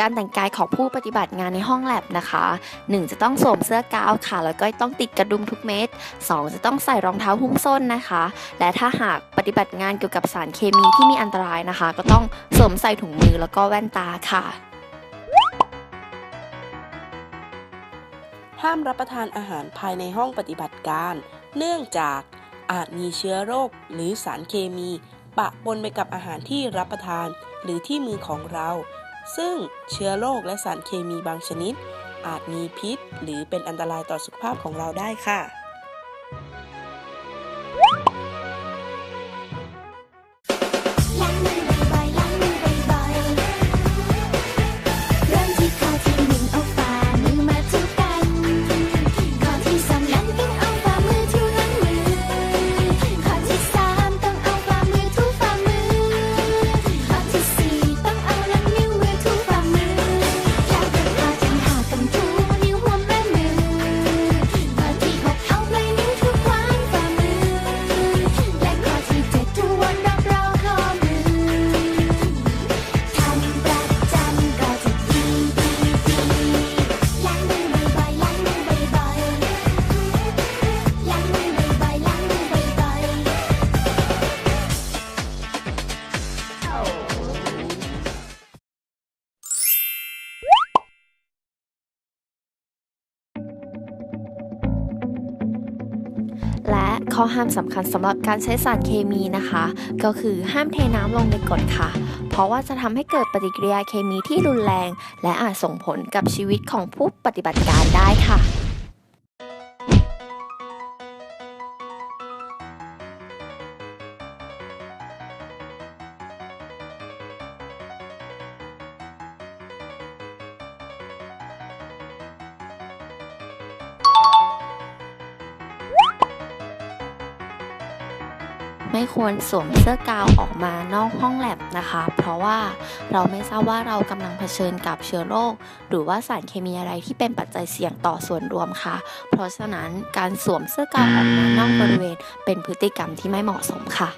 การแต่งกายของผู้ปฏิบัติงานในห้องแลบนะคะ 1 จะต้องสวมเสื้อกาวค่ะ แล้วก็ต้องติดกระดุมทุกเม็ด 2 จะต้องใส่รองเท้าหุ้มส้นนะคะ และถ้าหากปฏิบัติงานเกี่ยวกับสารเคมีที่มีอันตรายนะคะ ก็ต้องสวมใส่ถุงมือแล้วก็แว่นตาค่ะ ห้ามรับประทานอาหารภายในห้องปฏิบัติการ เนื่องจากอาจมีเชื้อโรคหรือสารเคมี ปะปนไปกับอาหารที่รับประทาน หรือที่มือของเรา ซึ่งเชื้อโรคและสารเคมีบางชนิด อาจมีพิษ หรือเป็นอันตรายต่อสุขภาพของเราได้ค่ะ ข้อห้ามสำคัญสำหรับการใช้สารเคมีนะคะ ก็คือห้ามเทน้ำลงในกรดค่ะ เพราะว่าจะทำให้เกิดปฏิกิริยาเคมีที่รุนแรง และอาจส่งผลกับชีวิตของผู้ปฏิบัติการได้ค่ะ ไม่ควรสวมเสื้อกาวออกมานอกห้องแลบนะคะ เพราะว่าเราไม่ทราบว่าเรากำลังเผชิญกับเชื้อโรคหรือว่าสารเคมีอะไรที่เป็นปัจจัยเสี่ยงต่อส่วนรวมค่ะ เพราะฉะนั้นการสวมเสื้อกาวออกมานอกบริเวณเป็นพฤติกรรมที่ไม่เหมาะสมค่ะ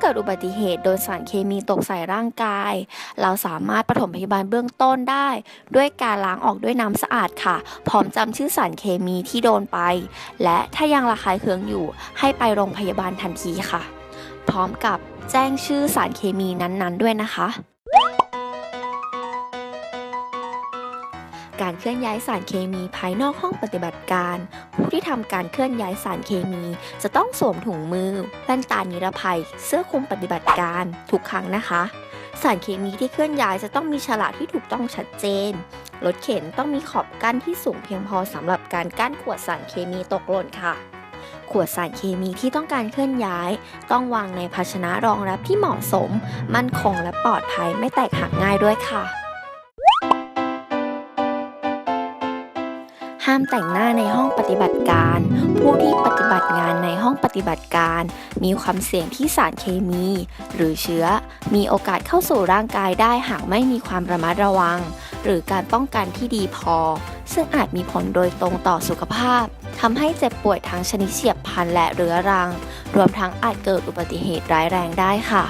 เกิดอุบัติเหตุโดนสารเคมีตกใส่ร่างกาย เราสามารถปฐมพยาบาลเบื้องต้นได้ ด้วยการล้างออกด้วยน้ำสะอาดค่ะ พร้อมจำชื่อสารเคมีที่โดนไป และถ้ายังระคายเคืองอยู่ ให้ไปโรงพยาบาลทันทีค่ะ พร้อมกับแจ้งชื่อสารเคมีนั้นๆ ด้วยนะคะ การเคลื่อนย้ายสารเคมีภายนอกห้องปฏิบัติการ ผู้ที่ทำการเคลื่อนย้ายสารเคมี จะต้องสวมถุงมือแว่นตานิรภัย เสื้อคลุมปฏิบัติการทุกครั้งนะคะ สารเคมีที่เคลื่อนย้ายจะต้องมีฉลากที่ถูกต้องชัดเจนรถเข็นต้องมีขอบกั้นที่สูงเพียงพอสำหรับการกั้นขวดสารเคมีตกหล่นค่ะขวดสารเคมีที่ต้องการเคลื่อนย้าย ต้องวางในภาชนะรองรับที่เหมาะสม มั่นคงและปลอดภัยไม่แตกหักง่ายด้วยค่ะ ห้ามแต่งหน้าในห้องปฏิบัติการ ผู้ที่ปฏิบัติงานในห้องปฏิบัติการ มีความเสี่ยงที่สารเคมี หรือเชื้อ มีโอกาสเข้าสู่ร่างกายได้หากไม่มีความระมัดระวัง หรือการป้องกันที่ดีพอ ซึ่งอาจมีผลโดยตรงต่อสุขภาพทำให้เจ็บป่วยทางชนิดเฉียบพลันและเรื้อรัง รวมทั้งอาจเกิดอุบัติเหตุร้ายแรงได้ค่ะ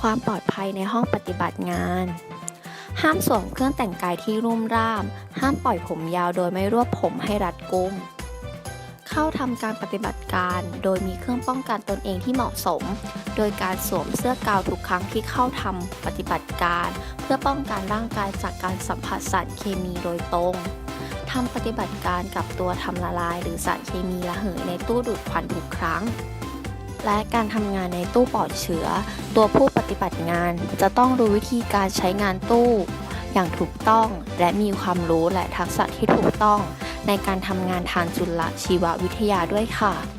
ความปลอดภัยในห้องปฏิบัติงาน ห้ามสวมเครื่องแต่งกายที่รุ่มร่าม ห้ามปล่อยผมยาวโดยไม่รวบผมให้รัดกุม เข้าทำการปฏิบัติการโดยมีเครื่องป้องกันตนเองที่เหมาะสม โดยการสวมเสื้อกาวทุกครั้งที่เข้าทำปฏิบัติการ เพื่อป้องกันร่างกายจากการสัมผัสสารเคมีโดยตรงทำปฏิบัติการกับตัวทำละลาย หรือสารเคมีระเหยในตู้ดูดควันทุกครั้ง และการทำงานในตู้ปลอดเชื้อ ตัวผู้ปฏิบัติงานจะต้องรู้วิธีการใช้งานตู้อย่างถูกต้อง และมีความรู้และทักษะที่ถูกต้อง ในการทำงานทางจุลชีววิทยาด้วยค่ะ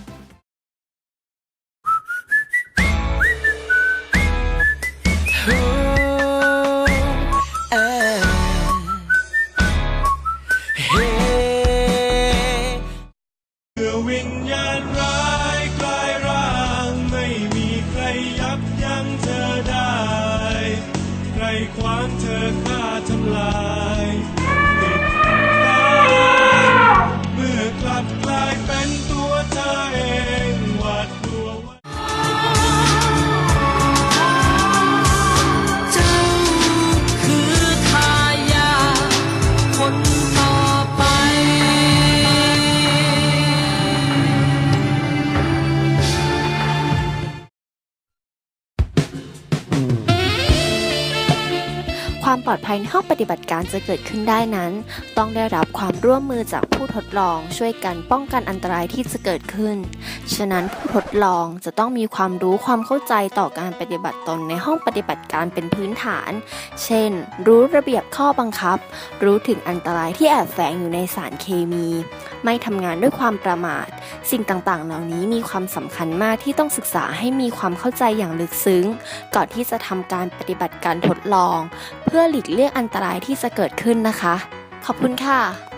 ความเธอฆ่าทำลาย ความปลอดภัยในห้องปฏิบัติการจะเกิดขึ้นได้นั้น ต้องได้รับความร่วมมือจากผู้ทดลอง ช่วยกันป้องกันอันตรายที่จะเกิดขึ้น ฉะนั้นผู้ทดลองจะต้องมีความรู้ความเข้าใจต่อการปฏิบัติตนในห้องปฏิบัติการเป็นพื้นฐาน เช่น รู้ระเบียบข้อบังคับ รู้ถึงอันตรายที่แอบแฝงอยู่ในสารเคมี ไม่ทำงานด้วยความประมาท สิ่งต่างๆ เหล่านี้มีความสำคัญมากที่ต้องศึกษาให้มีความเข้าใจอย่างลึกซึ้ง ก่อนที่จะทำการปฏิบัติการทดลอง เพื่อื่อหลีกเลี่ยงอันตรายที่จะเกิดขึ้นนะคะ ขอบคุณค่ะ